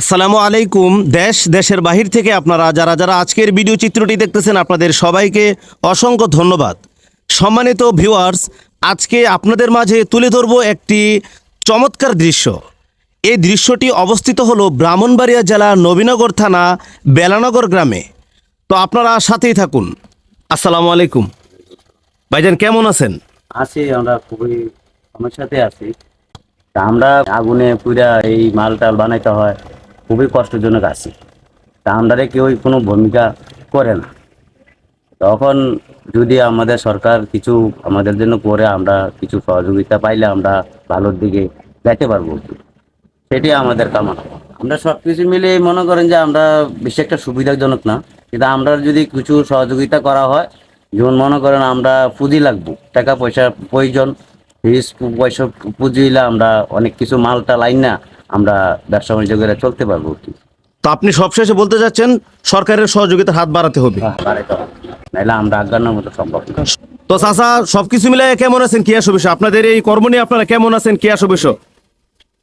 আসসালামু আলাইকুম। দেশ, দেশের বাহির থেকে আপনারা যারা যারা আজকের ভিডিও চিত্রটি দেখতেছেন, আপনাদের সবাইকে অসংখ্য ধন্যবাদ। সম্মানিত ভিউয়ার্স আজকে আপনাদের মাঝে তুলে ধরব একটি চমৎকার দৃশ্য। এই দৃশ্যটি অবস্থিত হলো ব্রাহ্মণবাড়িয়া জেলা নবীনগর থানা, বেলানগর গ্রামে। তো আপনারা সাথেই থাকুন। আসসালামু আলাইকুম। ভাইজান, কেমন আছেন? আছি, আমরা খুবই সমস্যাতে আছি। আমরা আগুনে পুরা এই মাল টাল বানাইতে হয়। খুবই কষ্টজনক আছি। তা আমরা কেউই কোনো ভূমিকা করে না। তখন যদি আমাদের সরকার কিছু আমাদের জন্য করে, আমরা কিছু সহযোগিতা পাইলে আমরা ভালোর দিকে যাইতে পারব। সেটি আমাদের কামনা। আমরা সব কিছু মিলে মনে করেন যে আমরা বেশি একটা সুবিধাজনক না। কিন্তু আমরা যদি কিছু সহযোগিতা করা হয়, যেমন মনে করেন আমরা পুঁজি লাগবো, টাকা পয়সা প্রয়োজন, ফিস পয়সা পুঁজি আমরা অনেক কিছু মালটা লাইন না আমরা ব্যবসা বাণিজ্য করে চলতে পারব কি? তো আপনি সবশেষে বলতে যাচ্ছেন সরকারের সহযোগিতার হাত বাড়াতে হবে। বাড়াইতে হবে। নাহলে আমরা আজ্ঞানোর মতো সম্ভব না। তো চাচা সবকিছু মিলাই কেমন আছেন কি আসো বিষয়? আপনাদের এই কর্ম নিয়ে আপনারা কেমন আছেন কি আসো বিষয়?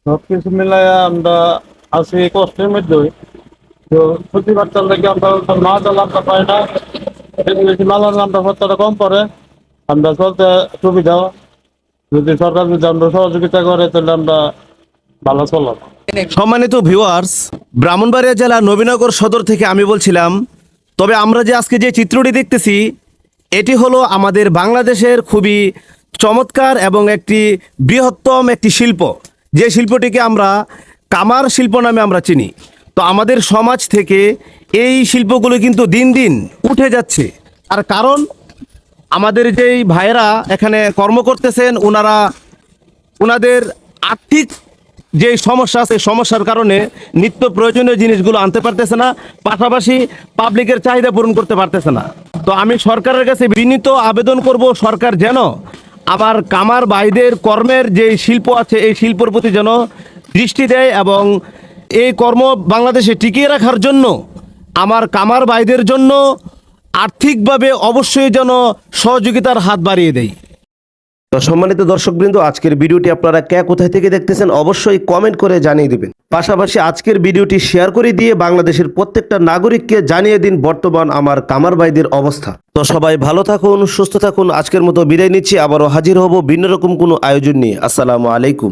সবকিছু মিলাই আমরা আছি কষ্টের মধ্যে তো প্রতিবার চাললে আমরা না চাল আমরা পাই না। মালার আমরা খরচাটা কম পড়ে। আমরা চলতে সুবিধা। যদি সরকার যদি আমরা সহযোগিতা করে তাহলে আমরা ভালো চললাম সম্মানিত ভিউয়ার্স ব্রাহ্মণবাড়িয়া জেলা নবীনগর সদর থেকে আমি বলছিলাম, তবে আমরা যে আজকে যে চিত্রটি দেখতেছি, এটি হলো আমাদের বাংলাদেশের খুবই চমৎকার এবং একটি বৃহত্তম একটি শিল্প। যে শিল্পটিকে আমরা কামার শিল্প নামে আমরা চিনি। তো আমাদের সমাজ থেকে এই শিল্পগুলো কিন্তু দিন দিন উঠে যাচ্ছে। আর কারণ, আমাদের যেই ভাইয়েরা এখানে কর্ম করতেছেন ওনারা ওনাদের আর্থিক যে সমস্যা আছে, সমস্যার কারণে নিত্য প্রয়োজনীয় জিনিসগুলো আনতে পারতেছে না, পাশাপাশি পাবলিকের চাহিদা পূরণ করতে পারতেছে না। তো আমি সরকারের কাছে বিনীত আবেদন করব, সরকার যেন আমার কামার বাইদের কর্মের যে শিল্প আছে, এই শিল্পর প্রতি যেন দৃষ্টি দেয় এবং এই কর্ম বাংলাদেশে টিকিয়ে রাখার জন্য, আমার কামার বাইদের জন্য আর্থিকভাবে অবশ্যই যেন সহযোগিতার হাত বাড়িয়ে দেয়। তো সম্মানিত দর্শকবৃন্দ, আজকের ভিডিওটি আপনারা কে কোথায় থেকে দেখতেছেন অবশ্যই কমেন্ট করে জানিয়ে দিবেন। পাশাপাশি আজকের ভিডিওটি শেয়ার করে দিয়ে বাংলাদেশের প্রত্যেকটা নাগরিককে জানিয়ে দিন বর্তমান আমার কামার ভাইদের অবস্থা। তো সবাই ভালো থাকুন, সুস্থ থাকুন, আজকের মতো বিদায় নিচ্ছি, আবারও হাজির হব ভিন্ন রকম কোনো আয়োজন নিয়ে। আসসালামু আলাইকুম।